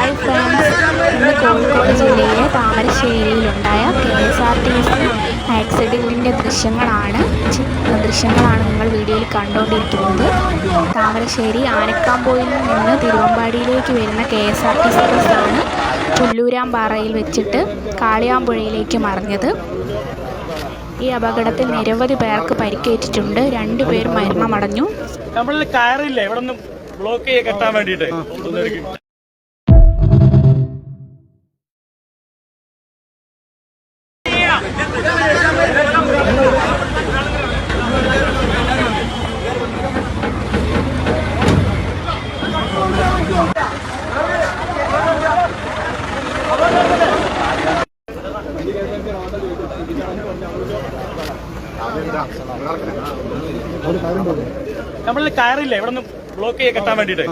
Hi friends. ഇന്ന് കോഴിക്കോട് ജില്ലയിലെ താമരശ്ശേരിയിലുണ്ടായ K S R T C ആക്സിഡന്റിന്റെ ദൃശ്യങ്ങളാണ്. ദൃശ്യങ്ങളാണ് നിങ്ങൾ വീഡിയോയിൽ കണ്ടുകൊണ്ടിരിക്കുന്നത്. താമരശ്ശേരി ആനക്കാമ്പോയിൽ നിന്ന് തിരുവമ്പാടിയിലേക്ക് വരുന്ന K S R T C ബസ്സാണ് പുല്ലൂരാമ്പാറയിൽ വെച്ചിട്ട് കാളിയാമ്പുഴയിലേക്ക് മറിഞ്ഞത്. ഈ അപകടത്തിൽ നിരവധി പേർക്ക് പരിക്കേറ്റിട്ടുണ്ട്. രണ്ടുപേർ മരണമടഞ്ഞു. നമ്മളിൽ കയറില്ല ബ്ലോക്ക് ചെയ്യാൻ കെട്ടാൻ വേണ്ടിട്ട് നമ്മളിൽ കയറില്ലേ. ഇവിടെ നിന്ന് ബ്ലോക്ക് ചെയ്യാൻ കെട്ടാൻ വേണ്ടിട്ട്.